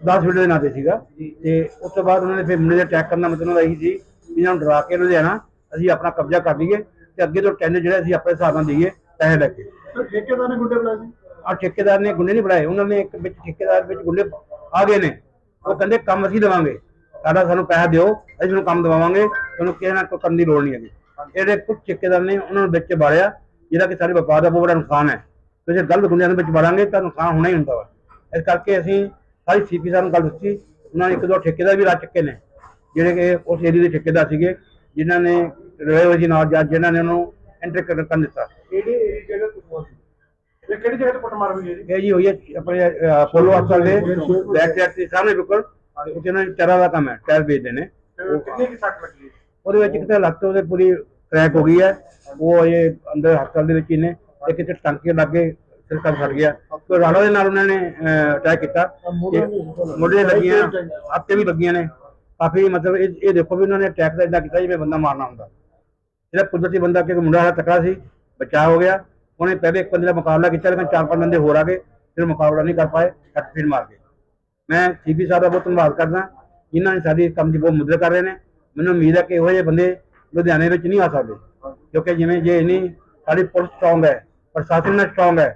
10 ਬਿਲਡਰ ਦੇ ਨਾਂ ਤੇ ਸੀਗਾ। ਤੇ ਉਸ ਤੋਂ ਬਾਅਦ ਉਹਨਾਂ ਨੇ ਫਿਰ ਮੁੰਡੇ ਦੇ ਅਟੈਕ ਕਰਨਾ ਮਤਲਬ ਇਹੀ ਸੀ ਵੀ ਇਹਨਾਂ ਨੂੰ ਡਰਾ ਕੇ ਲੁਧਿਆਣਾ ਅਸੀਂ ਆਪਣਾ ਕਬਜ਼ਾ ਕਰ ਲਈਏ ਤੇ ਅੱਗੇ ਤੋਂ ਟੈਂਡਰ ਜਿਹੜਾ ਅਸੀਂ ਆਪਣੇ ਹਿਸਾਬ ਨਾਲ ਦਈਏ ਪੈਸੇ ਲੈ ਕੇ। ਸਰ ਠੇਕੇਦਾਰ ਨੇ ਗੁੰਡੇ ਬੁਲਾਏ ਸੀ? ਆ ਠੇਕੇਦਾਰ ਨੇ ਗੁੰਡੇ ਨਹੀਂ ਬਣਾਏ। ਉਹਨਾਂ ਨੇ ਇੱਕ ਵਿੱਚ ਠੇਕੇਦਾਰ ਵਿੱਚ ਗੁੰਡੇ ਆ ਗਏ ਨੇ। ਉਹ ਕਹਿੰਦੇ ਕੰਮ ਅਸੀਂ ਦੇਵਾਂਗੇ। ਸਾਡਾ ਸਾਨੂੰ ਪੈਸਾ ਦਿਓ ਅਸੀਂ ਤੁਹਾਨੂੰ ਕੰਮ ਦਵਾਵਾਂਗੇ ਤੁਹਾਨੂੰ ਕਿਸੇ ਨਾਲ ਕੋਈ ਕਰਨ ਦੀ ਲੋੜ ਨਹੀਂ ਹੈਗੀ। ਇਹਦੇ ਕੁਝ ਠੇਕੇਦਾਰ ਨੇ ਉਹਨਾਂ ਨੂੰ ਵਿੱਚ ਬਾੜਿਆ ਜਿਹੜਾ ਕਿ ਸਾਡੇ ਵਪਾਰ ਦਾ ਬਹੁਤ ਵੱਡਾ ਨੁਕਸਾਨ ਹੈ। ਤੇ ਜੇ ਗਲਤ ਗੁੰਡਿਆਂ ਦੇ ਵਿੱਚ ਵੜਾਂਗੇ ਤਾਂ ਨੁਕਸਾਨ ਹੋਣਾ ਹੀ ਹੁੰਦਾ ਵਾ। ਇਸ ਕਰਕੇ ਅਸੀਂ ਸਾਰੀ ਸੀਪੀ ਸਾਹਿਬ ਨੂੰ ਗੱਲ ਦੱਸੀ ਉਹਨਾਂ ਨੇ ਇੱਕ ਦੋ ਠੇਕੇਦਾਰ ਵੀ ਲਾ ਚੁੱਕੇ ਨੇ ਜਿਹੜੇ ਕਿ ਉਸ ਏਰੀਏ ਦੇ ਠੇਕੇਦਾਰ ਸੀਗੇ ਜਿਨ੍ਹਾਂ ਨੇ ਰੇਲਵੇ ਜੀ ਨਾਲ ਜਾਂ ਜਿਨ੍ਹਾਂ ਨੇ ਉਹਨੂੰ ਐਂਟਰ ਕਰਨ ਦਿੱਤਾ। ਕਿਹੜੀ ਏਰੀ ਜਗ੍ਹਾ ਤੋਂ ਸੀ ਇਹ ਕਿਹੜੀ ਜਗ੍ਹਾ ਤੋਂ ਕੁੱਟਮਾਰ ਹੋਈ ਹੈ ਜੀ? ਇਹ ਜੀ ਹੋਈ ਹੈ ਆਪਣੇ ਪੋਲੋ ਹਸਪਤਾਲ ਦੇ ਬੈਕ ਸਾਈਡ ਤੇ ਸਾਹਮਣੇ ਬਿਲਕੁਲ। ਉੱਥੇ ਉਹਨਾਂ ਨੇ ਟੈਰਾ ਦਾ ਕੰਮ ਹੈ ਟਾਇਰ ਵੇਚਦੇ ਨੇ। ਕਿੰਨੀ ਕੀ ਸੱਟ ਲੱਗੀ? ਉਹਦੇ ਵਿੱਚ ਕਿਤੇ ਲੱਤ ਤੇ ਉਹਦੇ ਪੂਰੀ ਕ੍ਰੈਕ ਹੋ ਗਈ ਹੈ ਉਹ ਇਹ ਅੰਦਰ ਹਸਪਤਾਲ ਦੇ ਵਿੱਚ ਹੀ ਨੇ ਤੇ ਕਿਤੇ ਟਾਂਕੇ ਲੱਗੇ ਸਿਰ ਕੰਮ ਫਟ ਗਿਆ। ਤੇ ਰਾਣਾ ਦੇ ਨਾਲ ਉਹਨਾਂ ਨੇ ਅਟੈਕ ਕੀਤਾ। ਮੁੰਡੇ ਲੱਗੀਆਂ ਹੱਥੇ ਵੀ ਲੱਗੀਆਂ ਨੇ। ਕਾਫੀ ਮਤਲਬ ਇਹ ਇਹ ਦੇਖੋ ਵੀ ਉਹਨਾਂ ਨੇ ਅਟੈਕ ਦਾ ਇਦਾਂ ਕੀਤਾ ਜਿਵੇਂ ਬੰਦਾ ਮਾਰਨਾ ਹੁੰਦਾ। ਜਿਹੜਾ ਕੁਦਰਤੀ ਬੰਦਾ ਕਿ ਮੁੰਡਾ ਵਾਲਾ ਤਕੜਾ ਸੀ ਬਚਾਅ ਹੋ ਗਿਆ। ਉਹਨੇ ਪਹਿਲੇ ਇੱਕ ਬੰਦੇ ਦਾ ਮੁਕਾਬਲਾ ਕੀਤਾ ਲੇਕਿਨ ਚਾਰ ਪੰਜ ਬੰਦੇ ਹੋਰ ਆ ਗਏ ਫਿਰ ਮੁਕਾਬਲਾ ਨਹੀਂ ਕਰ ਪਾਏ ਹੱਟ ਫਿਰ ਮਾਰ ਗਏ। ਮੈਂ ਸੀਪੀ ਸਾਹਿਬ ਦਾ ਬਹੁਤ ਧੰਨਵਾਦ ਕਰਦਾ ਜਿਨ੍ਹਾਂ ਨੇ ਸਾਡੀ ਕੰਮ ਦੀ ਬਹੁਤ ਮਦਦ ਕਰ ਰਹੇ ਨੇ। ਮੈਨੂੰ ਉਮੀਦ ਹੈ ਕਿ ਇਹੋ ਜਿਹੇ ਬੰਦੇ ਲੁਧਿਆਣੇ ਵਿੱਚ ਨਹੀਂ ਆ ਸਕਦੇ ਕਿਉਂਕਿ ਜਿਵੇਂ ਜੇ ਨਹੀਂ ਸਾਡੀ ਪੁਲਿਸ ਸਟਰੋਂਗ ਹੈ ਪ੍ਰਸ਼ਾਸਨ ਨਾਲ ਸਟਰੋਂਗ ਹੈ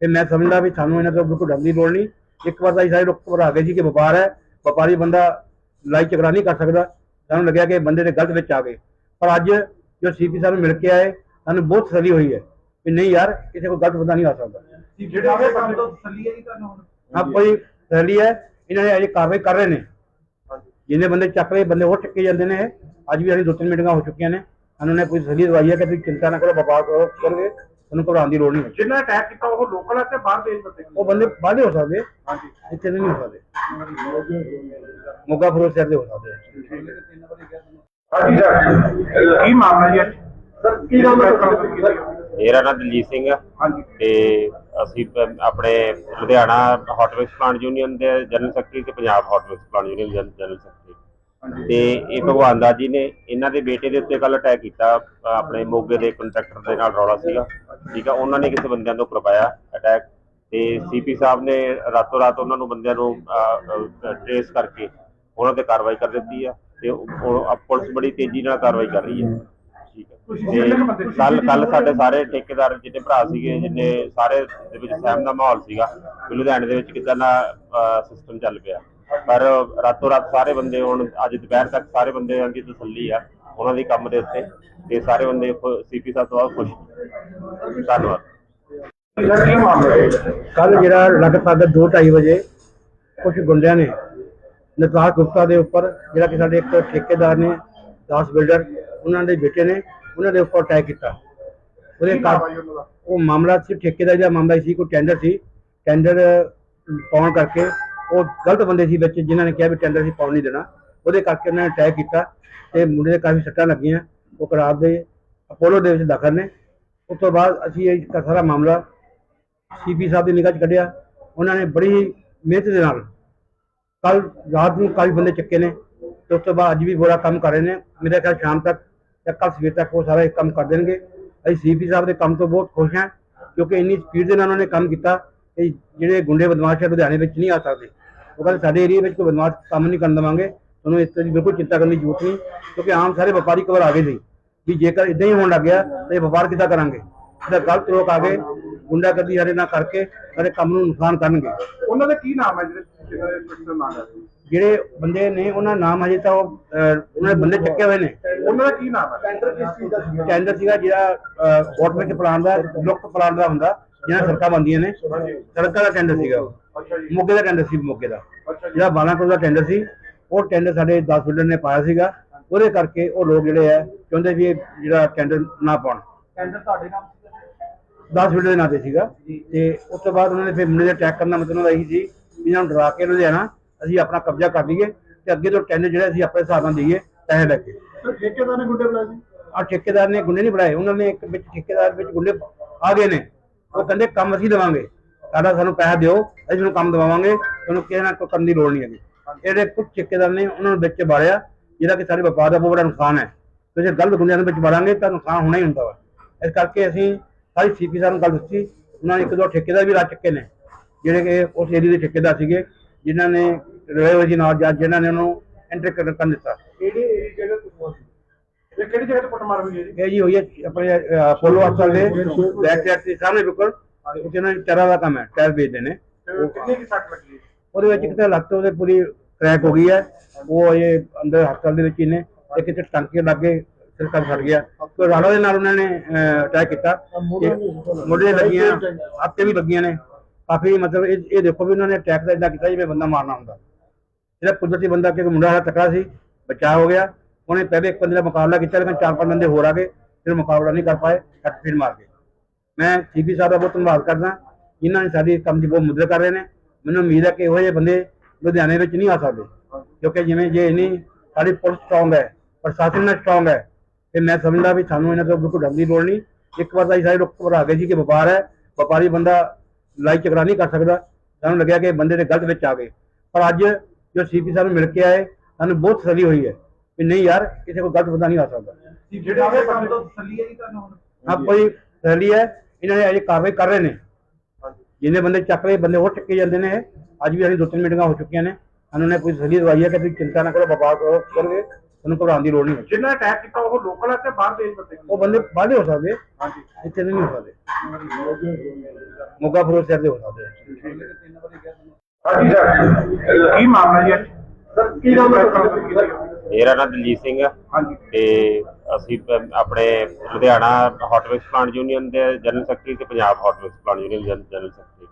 ਤੇ ਮੈਂ ਸਮਝਦਾ ਵੀ ਸਾਨੂੰ ਇਹਨਾਂ ਤੋਂ ਬਿਲਕੁਲ ਡਰਨ ਦੀ ਲੋੜ ਨਹੀਂ। ਇੱਕ ਵਾਰ ਤਾਂ ਸਾਰੇ ਲੋਕ ਘਬਰਾ ਗਏ ਸੀ ਕਿ ਵਪਾਰ ਹੈ ਵਪਾਰੀ ਬੰਦਾ ਲੜਾਈ ਝਗੜਾ ਨਹੀਂ ਕਰ ਸਕਦਾ। ਸਾਨੂੰ ਲੱਗਿਆ ਕਿ ਇਹ ਬੰਦੇ ਦੇ ਗਲਤ ਵਿੱਚ ਆ ਗਏ। ਪਰ ਅੱਜ ਜੋ ਸੀਪੀ ਸਾਹਿਬ ਨੂੰ ਮਿਲ ਕੇ ਆਏ ਸਾਨੂੰ ਬਹੁਤ ਤਸੱਲੀ ਹੋਈ ਹੈ ਕਿ ਨਹੀਂ ਯਾਰ ਕਿਸੇ ਕੋਲ ਗਲਤ ਬੰਦਾ ਨਹੀਂ ਆ ਸਕਦਾ। ਜਿਹੜੇ ਆਵੇ ਬੰਦੇ ਤੋਂ ਤਸੱਲੀ ਹੈ ਜੀ ਤੁਹਾਨੂੰ ਹਾਂ ਕੋਈ ਤਸੱਲੀ ਹੈ। ਇਹਨਾਂ ਨੇ ਅਜੇ ਕਾਰਵਾਈ ਕਰ ਰਹੇ ਨੇ। ਜਿੰਨੇ ਬੰਦੇ ਚੱਕ ਰਹੇ ਬੰਦੇ ਹੋਰ ਚੱਕੇ ਜਾਂਦੇ ਨੇ ਅੱਜ ਵੀ ਸਾਡੀ ਦੋ ਤਿੰਨ ਮੀਟਿੰਗਾਂ ਹੋ ਚੁੱਕੀਆਂ ਨੇ। ਉਹਨਾਂ ਨੇ ਕੋਈ ਤਸੱਲੀ ਦਵਾਈ ਹੈ ਕਿ ਤੁਸੀਂ ਚਿੰਤਾ ਨਾ ਕਰੋ ਵਪਾਰ ਕਰੋ ਕਰੋਗੇ ਤੁਹਾਨੂੰ ਘਬਰਾਉਣ ਦੀ ਲੋੜ ਨਹੀਂ ਹੈ ਜਿੰਨਾ ਅਟੈਕ ਕੀਤਾ ਉਹ ਲੋਕਲ ਹੈ ਤੇ ਬਾਹਰ ਦੇਸ਼ ਬੰਦੇ? ਉਹ ਬੰਦੇ ਬਾਹਲੇ ਹੋ ਸਕਦੇ। ਹਾਂਜੀ। ਇੱਥੇ ਦੇ ਨਹੀਂ ਹੋ ਸਕਦੇ। ਮੋਗਾ ਫਰੋਜ਼ ਦੇ ਹੋ ਸਕਦੇ। ਹਾਂਜੀ ਸਰ ਕੀ ਮਾਮਲਾ ਜੀ? ਸਰ ਕੀ ਨਾਮ ਹੈ ਮੇਰਾ ਨਾਮ ਦਲਜੀਤ ਸਿੰਘ ਆ। ਹਾਂਜੀ। ਤੇ ਅਸੀਂ ਪ- ਆਪਣੇ Ludhiana hot mix plant union ਦੇ ਜਨਰਲ ਸੈਕਟਰੀ ਤੇ Punjab hot mix plant union ਜਨ- ਜਨਰਲ ਸੈਕਟਰੀ ਤੇ ਇਹ ਭਗਵਾਨ ਦਾਸ ਜੀ ਨੇ ਇਹਨਾਂ ਦੇ ਬੇਟੇ ਦੇ ਉੱਤੇ ਕੱਲ ਅਟੈਕ ਕੀਤਾ ਅ, ਆਪਣੇ ਮੋਗੇ ਦੇ ਕੰਟਰੈਕਟਰ ਦੇ ਨਾਲ ਰੌਲਾ ਸੀਗਾ। ਠੀਕ ਆ ਉਹਨਾਂ ਨੇ ਕਿਸੇ ਬੰਦਿਆਂ ਤੋਂ ਕਰਵਾਇਆ ਅਟੈਕ ਤੇ ਸੀਪੀ ਸਾਹਿਬ ਨੇ ਰਾਤੋਂ ਰਾਤ ਉਹਨਾਂ ਨੂੰ ਬੰਦਿਆਂ ਨੂੰ ਟ੍ਰੇਸ ਕਰਕੇ ਉਹਨਾਂ ਤੇ ਕਾਰਵਾਈ ਕਰ ਦਿੱਤੀ ਆ। ਤੇ ਉਹ- ਉਹ ਪੁਲਿਸ ਬੜੀ ਤੇਜ਼ੀ ਨਾਲ ਕਾਰਵਾਈ ਕਰ ਰਹੀ ਹੈ ਠੀਕ ਹੈ ਬੰਦੇ? ਕੱਲ ਕੱਲ ਸਾਡੇ ਸਾਰੇ ਠੇਕੇਦਾਰ ਜਿੰਨੇ ਭਰਾ ਸੀਗੇ ਜਿੰਨੇ ਸਾਰੇ ਦੇ ਵਿੱਚ ਸਹਿਮ ਦਾ ਮਾਹੌਲ ਸੀਗਾ ਕਿ ਲੁਧਿਆਣੇ ਦੇ ਵਿੱਚ ਕਿਦਾਂ ਦਾ ਸਿਸਟਮ ਚੱਲ ਪਿਆ। ਪਰ ਰਾਤੋਂ ਰਾਤ ਸਾਰੇ ਬੰਦੇ ਹੁਣ ਅੱਜ ਦੁਪਹਿਰ ਤੱਕ ਸਾਰੇ ਬੰਦਿਆਂ ਦੀ ਤਸੱਲੀ ਆ ਉਹਨਾਂ ਦੀ ਕੰਮ ਦੇ ਉੱਤੇ। ਤੇ ਸਾਰੇ ਬੰਦੇ ਸੀਪੀ ਸਾਹਿਬ ਤੋਂ ਬਹੁਤ ਖੁਸ਼। ਧੰਨਵਾਦ। ਸਰ ਕੀ ਮਾਮਲਾ ਹੈ ਕੱਲ ਜਿਹੜਾ ਲਗਭਗ 2:30 ਵਜੇ ਕੁਝ ਗੁੰਡਿਆਂ ਨੇ ਨਤਾਰ ਗੁਪਤਾ ਦੇ ਉੱਪਰ ਜਿਹੜਾ ਕਿ ਸਾਡੇ ਇੱਕ ਠੇਕੇਦਾਰ ਨੇ ਦਾਸ ਬਿਲਡਰ ਉਹਨਾਂ ਦੇ ਬੇਟੇ ਨੇ ਉਹਨਾਂ ਦੇ ਉੱਪਰ ਅਟੈਕ ਕੀਤਾ। ਉਹਦੇ ਕੀ ਕਾ- ਕਾਰਵਾਈ ਉਹਨਾਂ ਦਾ? ਉਹ ਮਾਮਲਾ ਸੀ ਠੇਕੇਦਾਰ ਦਾ ਮਾਮਲਾ ਸੀ ਕੋਈ ਟੈਂਡਰ ਸੀ। ਟੈਂਡਰ ਪਾਉਣ ਕਰਕੇ ਉਹ ਗਲਤ ਬੰਦੇ ਸੀ ਵਿੱਚ ਜਿਨ੍ਹਾਂ ਨੇ ਕਿਹਾ ਵੀ ਟੈਂਡਰ ਅਸੀਂ ਪਾਉਣ ਨਹੀਂ ਦੇਣਾ। ਉਹਦੇ ਕਰਕੇ ਉਹਨਾਂ ਨੇ ਅਟੈਕ ਕੀਤਾ ਤੇ ਮੁੰਡੇ ਦੇ ਕਾਫੀ ਸੱਟਾਂ ਲੱਗੀਆਂ। ਉਹ ਕਰਾਰ ਦੇ ਅਪੋਲੋ ਦੇ ਵਿੱਚ ਦਾਖਲ ਨੇ। ਉਸ ਤੋਂ ਬਾਅਦ ਅਸੀਂ ਇਹ ਸਾਰਾ ਮਾਮਲਾ ਸੀਪੀ ਸਾਹਿਬ ਦੀ ਨਿਗਾਹ 'ਚ ਕੱਢਿਆ। ਉਹਨਾਂ ਨੇ ਬੜੀ ਮਿਹਨਤ ਦੇ ਨਾਲ ਕੱਲ ਰਾਤ ਨੂੰ ਕਾਫੀ ਬੰਦੇ ਚੱਕੇ ਨੇ ਤੇ ਉਸ ਤੋਂ ਬਾਅਦ ਅੱਜ ਵੀ ਬੜਾ ਕੰਮ ਕਰ ਰਹੇ ਨੇ। ਮੇਰੇ ਖਿਆਲ ਸ਼ਾਮ ਤੱਕ ਜਾਂ ਕੱਲ ਸਵੇਰ ਤੱਕ ਉਹ ਸਾਰਾ ਇਹ ਕੰਮ ਕਰ ਦੇਣਗੇ। ਅਸੀਂ ਸੀਪੀ ਸਾਹਿਬ ਦੇ ਕੰਮ ਤੋਂ ਬਹੁਤ ਖੁਸ਼ ਹਾਂ, ਕਿਉਂਕਿ ਇੰਨੀ ਸਪੀਡ ਦੇ ਨਾਲ ਉਹਨਾਂ ਨੇ ਕੰਮ ਕੀਤਾ ਕਿ ਜਿਹੜੇ ਗੁੰਡੇ ਬਦਮਾਸ਼ ਹੈ ਲੁਧਿਆਣੇ ਵਿੱਚ ਨਹੀਂ ਆ ਸਕਦੇ। ਉਹ ਕਹਿੰਦੇ ਸਾਡੇ ਏਰੀਆ ਵਿੱਚ ਕੋਈ ਬਦਮਾਸ਼ ਕੰਮ ਨਹੀਂ ਕਰਨ ਦੇਵਾਂਗੇ। ਤੁਹਾਨੂੰ ਇਸ ਦੀ ਬਿਲਕੁਲ ਚਿੰਤਾ ਕਰਨ ਦੀ ਜ਼ਰੂਰਤ ਨਹੀਂ, ਕਿਉਂਕਿ ਆਮ ਸਾਰੇ ਵਪਾਰੀ ਕਵਰ ਆ ਗਏ ਸੀ ਵੀ ਜੇਕਰ ਇਦਾਂ ਹੀ ਹੋਣ ਲੱਗ ਗਿਆ ਤਾਂ ਇਹ ਵਪਾਰ ਕਿੱਦਾਂ ਕਰਾਂਗੇ? ਇਹਦਾ ਗਲਤ ਲੋਕ ਆ ਗਏ, ਗੁੰਡਾਗਰਦੀ ਸਾਡੇ ਨਾਲ ਕਰਕੇ ਸਾਡੇ ਕੰਮ ਨੂੰ ਨੁਕਸਾਨ ਕਰਨਗੇ। ਉਹਨਾਂ ਦਾ ਕੀ ਨਾਮ ਹੈ ਜਿਹੜੇ ਜਿਹਨਾਂ ਦੇ ਨਾਮ ਹੈ? ਜਿਹੜੇ ਬੰਦੇ ਨੇ ਉਹਨਾਂ ਦਾ ਨਾਮ ਹਜੇ ਤਾਂ ਉਹ ਅਹ, ਉਹਨਾਂ ਦੇ ਬੰਦੇ ਚੱਕੇ ਹੋਏ ਨੇ। ਉਹਨਾਂ ਦਾ ਕੀ ਨਾਮ ਹੈ? ਟੈਂਡਰ ਕਿਸ ਚੀਜ਼ ਦਾ ਸੀਗਾ? ਟੈਂਡਰ ਸੀਗਾ ਜਿਹੜਾ ਗਵਰਨਮੈਂਟ ਪਲਾਨ ਦਾ ਲੁਕਤ ਪਲਾਨ ਦਾ ਹੁੰਦਾ ਜਿਹੜਾ ਸੜਕਾਂ ਬੰਦੀਆਂ ਨੇ। ਸੜਕਾਂ ਦਾ ਟੈਂਡਰ ਸੀਗਾ ਉਹ। ਅੱਛਾ ਜੀ। ਮੋਗੇ ਦਾ ਟੈਂਡਰ ਸੀ ਮੋਗੇ ਦਾ। ਅੱਛਾ ਜੀ। ਜਿਹੜਾ 12 ਕਰੋੜ ਦਾ ਟੈਂਡਰ ਸੀ ਉਹ ਟੈਂਡਰ ਸਾਡੇ 10 ਬਿਲਡਰ ਨੇ ਪਾਇਆ ਸੀਗਾ। ਉਹਦੇ ਕਰਕੇ ਉਹ ਲੋਕ ਜਿਹੜੇ ਆ ਚਾਹੁੰਦੇ ਵੀ ਇਹ ਜਿਹੜਾ ਟੈਂਡਰ ਨਾ ਪਾਉਣ। ਟੈਂਡਰ ਤੁਹਾਡੇ ਨਾਮ ਸੀਗਾ? 10 ਬਿਲਡਰ ਦੇ ਨਾਂ ਤੇ ਸੀਗਾ। ਤੇ ਉਸ ਤੋਂ ਬਾਅਦ ਉਹਨਾਂ ਨੇ ਫਿਰ ਮੁੰਡੇ ਦੇ ਅਟੈਕ ਕਰਨ ਦਾ ਮਤਲਬ ਇਹੀ ਸੀ ਵੀ ਇਹਨਾਂ ਨੂੰ ਡਰਾ ਕੇ ਲੁਧਿਆਣਾ ਅਸੀਂ ਆਪਣਾ ਕਬਜ਼ਾ ਕਰ ਲਈਏ ਤੇ ਅੱਗੇ ਤੋਂ ਟੈਂਡਰ ਜਿਹੜਾ ਅਸੀਂ ਆਪਣੇ ਹਿਸਾਬ ਨਾਲ ਦਈਏ ਪੈਸੇ ਲੈ ਕੇ ਸਰ ਠੇਕੇਦਾਰ ਨੇ ਗੁੰਡੇ ਬੁਲਾਏ ਸੀ? ਆ ਠੇਕੇਦਾਰ ਨੇ ਗੁੰਡੇ ਨਹੀਂ ਬਣਾਏ ਉਹਨਾਂ ਨੇ ਇੱਕ ਵਿੱਚ ਠੇਕੇਦਾਰ ਵਿੱਚ ਗੁੰਡੇ ਆ ਗਏ ਨੇ। ਉਹ ਕਹਿੰਦੇ ਕੰਮ ਅਸੀਂ ਦੇਵਾਂਗੇ। ਸਾਡਾ ਸਾਨੂੰ ਪੈਸਾ ਦਿਓ ਅਸੀਂ ਤੁਹਾਨੂੰ ਕੰਮ ਦਵਾਵਾਂਗੇ ਤੁਹਾਨੂੰ ਕਿਸੇ ਨਾਲ ਕੋਈ ਕਰਨ ਦੀ ਲੋੜ ਨਹੀਂ ਹੈਗੀ। ਇਹਦੇ ਕੁਝ ਠੇਕੇਦਾਰ ਨੇ ਉਹਨਾਂ ਨੂੰ ਵਿੱਚ ਬਾੜਿਆ ਜਿਹੜਾ ਕਿ ਸਾਡੇ ਵਪਾਰ ਦਾ ਬਹੁਤ ਬੜਾ ਨੁਕਸਾਨ ਹੈ। ਤੇ ਜੇ ਗਲਤ ਗੁੰਡਿਆਂ ਦੇ ਵਿੱਚ ਬਾੜਾਂਗੇ ਤਾਂ ਨੁਕਸਾਨ ਹੋਣਾ ਹੀ ਹੁੰਦਾ ਵਾ। ਇਸ ਕਰਕੇ ਅਸੀਂ ਸਾਰੀ ਸੀਪੀ ਸਾਹਿਬ ਨੂੰ ਗੱਲ ਦੱਸੀ ਉਹਨਾਂ ਨੇ ਇੱਕ ਦੋ ਠੇਕੇਦਾਰ ਵੀ ਲਾ ਚੁੱਕੇ ਨੇ ਜਿਹੜੇ ਕਿ ਉਸ ਏਰੀਏ ਦੇ ਠੇਕੇਦਾਰ ਸੀਗੇ। ਜਿਨ੍ਹਾਂ ਨੇ ਰੇਲਵੇ ਜੀ ਨਾਲ ਜਾਂ ਜਿਨ੍ਹਾਂ ਨੇ ਉਹਨੂੰ ਐਂਟਰ ਕਰਨ ਦਿੱਤਾ। ਕਿਹੜੀ ਏਰੀ ਜਗ੍ਹਾ ਤੋਂ ਇਹ ਕਿਹੜੀ ਜਗ੍ਹਾ ਤੇ ਕੁੱਟਮਾਰ ਹੋਈ ਹੈ ਜੀ? ਇਹ ਜੀ ਹੋਈ ਹੈ ਆਪਣੇ ਪੋਲੋ ਹਸਪਤਾਲ ਦੇ ਬੈਕ ਸਾਈਡ ਦੇ ਸਾਹਮਣੇ ਬਿਲਕੁਲ। ਉੱਥੇ ਉਹਨਾਂ ਨੇ ਟੈਰਾ ਦਾ ਕੰਮ ਹੈ ਟਾਇਰ ਵੇਚਦੇ ਨੇ। ਤੇ ਕਿੰਨੀ ਕੀ ਸੱਟ ਲੱਗੀ ਹੈ? ਉਹਦੇ ਵਿੱਚ ਕਿਤੇ ਲੱਤ ਉਹਦੇ ਪੂਰੀ ਕ੍ਰੈਕ ਹੋ ਗਈ ਹੈ। ਉਹ ਇਹ ਅੰਦਰ ਹਸਪਤਾਲ ਦੇ ਵਿੱਚ ਹੀ ਨੇ। ਤੇ ਕਿਤੇ ਟਾਂਕੇ ਲੱਗੇ ਸਿਰ ਕੱਟ ਫਟ ਗਿਆ। ਤੇ ਰਾਣੋ ਦੇ ਨਾਲ ਉਹਨਾਂ ਨੇ ਅਟੈਕ ਕੀਤਾ। ਮੋਢੇ ਲੱਗੀਆਂ ਹੱਥੇ ਵੀ ਲੱਗੀਆਂ ਨੇ। ਕਾਫੀ ਮਤਲਬ ਇਹ ਇਹ ਦੇਖੋ ਵੀ ਉਹਨਾਂ ਨੇ ਅਟੈਕ ਦਾ ਇਦਾਂ ਕੀਤਾ ਜਿਵੇਂ ਬੰਦਾ ਮਾਰਨਾ ਹੁੰਦਾ। ਜਿਹੜਾ ਕੁਦਰਤੀ ਬੰਦਾ ਕਿ ਮੁੰਡਾ ਹੈ ਤਕੜਾ ਸੀ ਬਚਾਅ ਹੋ ਗਿਆ, ਉਹਨੇ ਪਹਿਲੇ ਇੱਕ ਬੰਦੇ ਦਾ ਮੁਕਾਬਲਾ ਕੀਤਾ, ਲੇਕਿਨ ਚਾਰ ਪੰਜ ਬੰਦੇ ਹੋਰ ਆ ਗਏ, ਫਿਰ ਮੁਕਾਬਲਾ ਨਹੀਂ ਕਰ ਪਾਏ ਕੱਟ ਫਿਰ ਮਾਰ ਗਏ। ਮੈਂ ਸੀਪੀ ਸਾਹਿਬ ਦਾ ਬਹੁਤ ਧੰਨਵਾਦ ਕਰਦਾ, ਜਿਨ੍ਹਾਂ ਨੇ ਸਾਡੀ ਕੰਮ ਦੀ ਬਹੁਤ ਮਦਦ ਕਰ ਰਹੇ ਨੇ। ਮੈਨੂੰ ਉਮੀਦ ਹੈ ਕਿ ਇਹੋ ਜਿਹੇ ਬੰਦੇ ਲੁਧਿਆਣੇ ਵਿੱਚ ਨਹੀਂ ਆ ਸਕਦੇ, ਕਿਉਂਕਿ ਜਿਵੇਂ ਜੇ ਨਹੀਂ ਸਾਡੀ ਪੁਲਿਸ ਸਟਰੋਂਗ ਹੈ, ਪ੍ਰਸ਼ਾਸਨ ਨਾਲ ਸਟਰੋਂਗ ਹੈ, ਤੇ ਮੈਂ ਸਮਝਦਾ ਵੀ ਸਾਨੂੰ ਇਹਨਾਂ ਤੋਂ ਬਿਲਕੁਲ ਡਰ ਦੀ ਲੋੜ ਨਹੀਂ। ਇੱਕ ਵਾਰ ਤਾਂ ਅਸੀਂ ਸਾਰੇ ਲੋਕ ਘਬਰਾ ਗਏ ਸੀ ਕਿ ਵਪਾਰ ਹੈ, ਵਪਾਰੀ ਬੰਦਾ ਲੜਾਈ ਝਗੜਾ ਨਹੀਂ ਕਰ ਸਕਦਾ। ਸਾਨੂੰ ਲੱਗਿਆ ਕਿ ਬੰਦੇ ਦੇ ਗਲਤ ਵਿੱਚ ਆ ਗਏ। ਪਰ ਅੱਜ ਜੋ ਸੀਪੀ ਸਾਹਿਬ ਨੂੰ ਮਿਲ ਕੇ ਆਏ ਸਾਨੂੰ ਬਹੁਤ ਤਸੱਲੀ ਹੋਈ ਹੈ ਕਿ ਨਹੀਂ ਯਾਰ ਕਿਸੇ ਕੋਲ ਗਲਤ ਬੰਦਾ ਨਹੀਂ ਆ ਸਕਦਾ। ਜਿਹੜੇ ਆਵੇ ਕੰਮ ਤੋਂ ਤਸੱਲੀ ਹੈ ਜੀ ਤੁਹਾਨੂੰ ਹੁਣ? ਹਾਂ ਕੋਈ ਤਸੱਲੀ ਹੈ। ਇਹਨਾਂ ਨੇ ਅਜੇ ਕਾਰਵਾਈ ਕਰ ਰਹੇ ਨੇ। ਜਿੰਨੇ ਬੰਦੇ ਚੱਕ ਰਹੇ ਬੰਦੇ ਹੋਰ ਚੱਕੇ ਜਾਂਦੇ ਨੇ। ਅੱਜ ਵੀ ਸਾਡੀ ਦੋ ਤਿੰਨ ਮੀਟਿੰਗਾਂ ਹੋ ਚੁੱਕੀਆਂ ਨੇ। ਉਹਨਾਂ ਨੇ ਕੋਈ ਤਸੱਲੀ ਦਵਾਈ ਹੈ ਕਿ ਤੁਸੀਂ ਚਿੰਤਾ ਨਾ ਕਰੋ ਵਪਾਰ ਕਰੋ ਕਰੋਗੇ। ਤੁਹਾਨੂੰ ਘਬਰਾਉਣ ਦੀ ਲੋੜ ਨਹੀਂ ਹੈ ਜਿੰਨਾ ਅਟੈਕ ਕੀਤਾ ਉਹ ਲੋਕਲ ਹੈ ਤੇ ਬਾਹਰ ਦੇਸ਼ ਬੰਦੇ ਉਹ ਬੰਦੇ ਬਾਹਲੇ ਹੋ ਸਕਦੇ। ਹਾਂਜੀ। ਇੱਥੇ ਦੇ ਨਹੀਂ ਹੋ ਸਕਦੇ। ਮੋਗਾ ਫਰੋਜ਼ ਸਾਹਿਬ ਦੇ ਹੋ ਸਕਦੇ। ਹਾਂਜੀ ਸਰ ਕੀ ਮਾਮਲਾ ਜੀ? ਸਰ ਕੀ ਨਾਮ ਹੈ? ਮੇਰਾ ਨਾਮ ਦਲਜੀਤ ਸਿੰਘ ਹਾਂਜੀ। ਤੇ ਅਸੀਂ ਆਪਣੇ Ludhiana hot mix plant union ਦੇ ਜਨਰਲ ਸੈਕਟਰੀ ਤੇ Punjab hot mix plant union ਜਨ- ਜਨਰਲ ਸੈਕਟਰੀ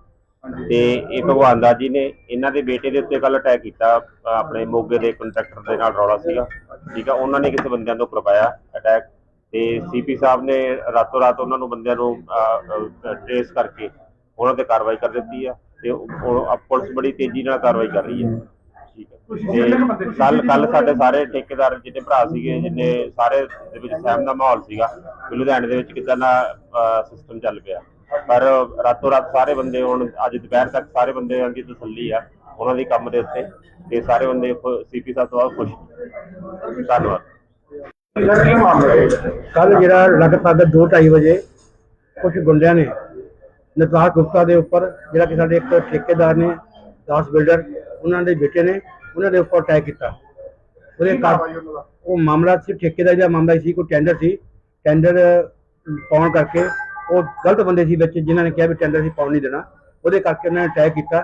ਤੇ ਇਹ ਭਗਵਾਨ ਦਾਸ ਜੀ ਨੇ ਇਹਨਾਂ ਦੇ ਬੇਟੇ ਦੇ ਉੱਤੇ ਕੱਲ ਅਟੈਕ ਕੀਤਾ ਆਪਣੇ ਮੋਗੇ ਦੇ ਕੰਟਰੈਕਟਰ ਦੇ ਨਾਲ ਰੌਲਾ ਸੀਗਾ। ਠੀਕ ਆ ਉਹਨਾਂ ਨੇ ਕਿਸੇ ਬੰਦਿਆਂ ਤੋਂ ਕਰਵਾਇਆ ਅਟੈਕ ਤੇ ਸੀਪੀ ਸਾਹਿਬ ਨੇ ਰਾਤੋਂ ਰਾਤ ਉਹਨਾਂ ਨੂੰ ਬੰਦਿਆਂ ਨੂੰ ਟ੍ਰੇਸ ਕਰਕੇ ਉਹਨਾਂ ਤੇ ਕਾਰਵਾਈ ਕਰ ਦਿੱਤੀ ਆ ਤੇ ਪੁਲਿਸ ਬੜੀ ਤੇਜ਼ੀ ਨਾਲ ਕਾਰਵਾਈ ਕਰ ਰਹੀ ਹੈ? ਕੱਲ ਕੱਲ ਸਾਡੇ ਸਾਰੇ ਠੇਕੇਦਾਰ ਜਿੰਨੇ ਭਰਾ ਸੀਗੇ ਜਿੰਨੇ ਸਾਰੇ ਦੇ ਵਿੱਚ ਸਹਿਮ ਦਾ ਮਾਹੌਲ ਸੀਗਾ ਲੁਧਿਆਣੇ ਦੇ ਵਿੱਚ ਕਿੱਦਾਂ ਦਾ ਸਿਸਟਮ ਚੱਲ ਪਿਆ। ਪਰ ਰਾਤੋਂ ਰਾਤ ਸਾਰੇ ਬੰਦੇ ਹੁਣ ਅੱਜ ਦੁਪਹਿਰ ਤੱਕ ਸਾਰੇ ਬੰਦਿਆਂ ਦੀ ਤਸੱਲੀ ਆ ਉਹਨਾਂ ਦੀ ਕੰਮ ਦੇ ਉੱਤੇ ਤੇ ਸਾਰੇ ਬੰਦੇ ਸੀਪੀ ਸਾਹਿਬ ਤੋਂ ਖੁਸ਼। ਧੰਨਵਾਦ। ਕੱਲ ਜਿਹੜਾ ਲਗਭਗ 2:30 ਵਜੇ ਕੁਝ ਗੁੰਡਿਆਂ ਨੇ ਨਤਾਰ ਗੁਪਤਾ ਦੇ ਉੱਪਰ ਜਿਹੜਾ ਕਿ ਸਾਡੇ ਇੱਕ ਠੇਕੇਦਾਰ ਨੇ ਦਾਸ ਬਿਲਡਰ ਉਹਨਾਂ ਦੇ ਬੇਟੇ ਨੇ ਉਹਨਾਂ ਦੇ ਉੱਪਰ ਅਟੈਕ ਕੀਤਾ। ਉਹਦੇ ਉਹ ਮਾਮਲਾ ਸੀ ਠੇਕੇਦਾਰ ਦਾ ਮਾਮਲਾ ਸੀ ਕੋਈ ਟੈਂਡਰ ਸੀ। ਟੈਂਡਰ ਪਾਉਣ ਕਰਕੇ ਉਹ ਗਲਤ ਬੰਦੇ ਸੀ ਵਿੱਚ, ਜਿਨ੍ਹਾਂ ਨੇ ਕਿਹਾ ਵੀ ਟੈਂਡਰ ਅਸੀਂ ਪਾਉਣ ਨਹੀਂ ਦੇਣਾ। ਉਹਦੇ ਕਰਕੇ ਉਹਨਾਂ ਨੇ ਅਟੈਕ ਕੀਤਾ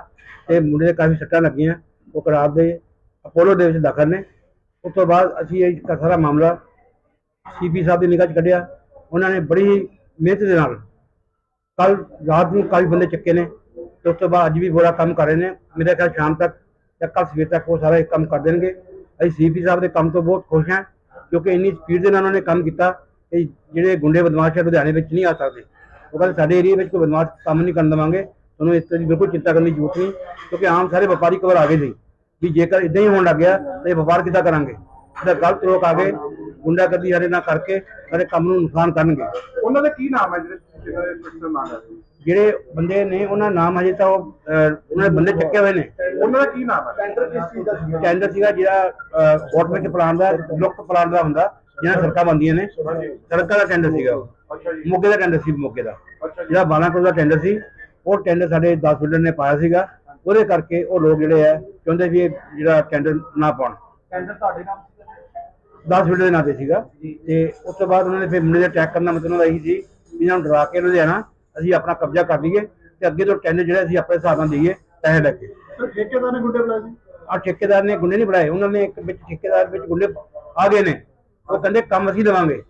ਤੇ ਮੁੰਡੇ ਦੇ ਕਾਫੀ ਸੱਟਾਂ ਲੱਗੀਆਂ। ਉਹ ਕਰਾਰ ਦੇ ਅਪੋਲੋ ਦੇ ਵਿੱਚ ਦਾਖਲ ਨੇ। ਉਸ ਤੋਂ ਬਾਅਦ ਅਸੀਂ ਇਹ ਸਾਰਾ ਮਾਮਲਾ ਸੀਪੀ ਸਾਹਿਬ ਦੀ ਨਿਗਾਹ 'ਚ ਕੱਢਿਆ। ਉਹਨਾਂ ਨੇ ਬੜੀ ਮਿਹਨਤ ਦੇ ਨਾਲ ਕੱਲ ਰਾਤ ਨੂੰ ਕਾਫੀ ਬੰਦੇ ਚੱਕੇ ਨੇ। ਤੇ ਉਸ ਤੋਂ ਬਾਅਦ ਅੱਜ ਵੀ ਬੁਰਾ ਕੰਮ ਕਰ ਰਹੇ ਨੇ। ਮੇਰੇ ਖਿਆਲ ਸ਼ਾਮ ਤੱਕ ਜਾਂ ਕੱਲ ਸਵੇਰ ਤੱਕ ਉਹ ਸਾਰਾ ਇਹ ਕੰਮ ਕਰ ਦੇਣਗੇ। ਅਸੀਂ ਸੀਪੀ ਸਾਹਿਬ ਦੇ ਕੰਮ ਤੋਂ ਬਹੁਤ ਖੁਸ਼ ਹਾਂ, ਕਿਉਂਕਿ ਇੰਨੀ ਸਪੀਡ ਦੇ ਨਾਲ ਉਹਨਾਂ ਨੇ ਕੰਮ ਕੀਤਾ। ਕਿ ਜਿਹੜੇ ਗੁੰਡੇ ਬਦਮਾਸ਼ ਹੈ ਲੁਧਿਆਣੇ ਵਿੱਚ ਨਹੀਂ ਆ ਸਕਦੇ। ਉਹ ਕਹਿੰਦੇ ਸਾਡੇ ਏਰੀਆ ਵਿੱਚ ਕੋਈ ਬਦਮਾਸ਼ ਕੰਮ ਨਹੀਂ ਕਰਨ ਦੇਵਾਂਗੇ। ਤੁਹਾਨੂੰ ਇਸ ਤਰ੍ਹਾਂ ਦੀ ਬਿਲਕੁਲ ਚਿੰਤਾ ਕਰਨ ਦੀ ਜ਼ਰੂਰਤ ਨਹੀਂ ਕਿਉਂਕਿ ਆਮ ਸਾਰੇ ਵਪਾਰੀ ਕਵਰ ਆ ਗਏ ਸੀ ਵੀ ਜੇਕਰ ਇਦਾਂ ਹੀ ਹੋਣ ਲੱਗ ਗਿਆ ਤਾਂ ਇਹ ਵਪਾਰ ਕਿੱਦਾਂ ਕਰਾਂਗੇ? ਇਹਦਾ ਗਲਤ ਲੋਕ ਆ ਗਏ ਗੁੰਡਾਗਰਦੀ ਸਾਡੇ ਨਾਲ ਕਰਕੇ ਸਾਡੇ ਕੰਮ ਨੂੰ ਨੁਕਸਾਨ ਕਰਨਗੇ। ਉਹਨਾਂ ਦਾ ਕੀ ਨਾਮ ਹੈ ਜਿਹੜੇ ਜਿਹੜੇ ਬੰਦੇ ਨੇ ਉਹਨਾਂ ਦਾ ਨਾਮ ਹਜੇ ਤਾਂ ਉਹ ਉਹਨਾਂ ਦੇ ਬੰਦੇ ਚੱਕੇ ਹੋਏ ਨੇ। ਉਹਨਾਂ ਦਾ ਕੀ ਨਾਮ ਹੈ? ਟੈਂਡਰ ਕਿਸ ਚੀਜ਼ ਦਾ ਸੀਗਾ? ਟੈਂਡਰ ਸੀਗਾ ਜਿਹੜਾ ਗਵਰਨਮੈਂਟ ਪਲਾਨ ਦਾ ਲੁਕਤ ਪਲਾਨ ਦਾ ਹੁੰਦਾ। ਜਿਹਨਾਂ ਸੜਕਾਂ ਬੰਦੀਆਂ ਨੇ ਸੜਕਾਂ ਦਾ ਟੈਂਡਰ ਸੀਗਾ। ਜੀ। ਮੋਗੇ ਦਾ ਟੈਂਡਰ ਸੀ ਮੋਗੇ ਦਾ। ਜੀ। ਜਿਹੜਾ 12 ਕਰੋੜ ਦਾ ਟੈਂਡਰ ਸੀ ਉਹ ਟੈਂਡਰ ਸਾਡੇ 10 ਬਿਲਡਰ ਨੇ ਪਾਇਆ ਸੀਗਾ। ਉਹਦੇ ਕਰਕੇ ਉਹ ਲੋਕ ਜਿਹੜੇ ਆ ਚਾਹੁੰਦੇ ਵੀ ਇਹ ਜਿਹੜਾ ਟੈਂਡਰ ਨਾ ਪਾਉਣ। ਟੈਂਡਰ ਤੁਹਾਡੇ ਨਾਮ ਸੀ 10 ਬਿਲਡਰ ਦੇ ਨਾਂ ਤੇ ਸੀਗਾ। ਤੇ ਉਸ ਤੋਂ ਬਾਅਦ ਉਹਨਾਂ ਨੇ ਫਿਰ ਮੁੰਡੇ ਦੇ ਅਟੈਕ ਕਰਨ ਮਤਲਬ ਉਹਦਾ ਇਹੀ ਸੀ ਵੀ ਇਹਨਾਂ ਨੂੰ ਡਰਾ ਕੇ ਲੁਧਿਆਣਾ ਅਸੀਂ ਆਪਣਾ ਕਬਜ਼ਾ ਕਰ ਲਈਏ ਤੇ ਅੱਗੇ ਤੋਂ ਟੈਂਡਰ ਜਿਹੜਾ ਅਸੀਂ ਆਪਣੇ ਹਿਸਾਬ ਨਾਲ ਦਈਏ ਪੈਸੇ ਲੈ ਕੇ। ਠੇਕੇਦਾਰ ਨੇ ਗੁੰਡੇ ਬੁਲਾਏ ਸੀ? ਆ ਠੇਕੇਦਾਰ ਨੇ ਗੁੰਡੇ ਨਹੀਂ ਬਣਾਏ। ਉਹਨਾਂ ਨੇ ਇੱਕ ਵਿੱਚ ਠੇਕੇਦਾਰ ਵਿੱਚ ਗੁੰਡੇ ਆ ਗਏ ਨੇ। ਉਹ ਕਹਿੰਦੇ ਕੰਮ ਅਸੀਂ ਦੇਵਾਂਗੇ।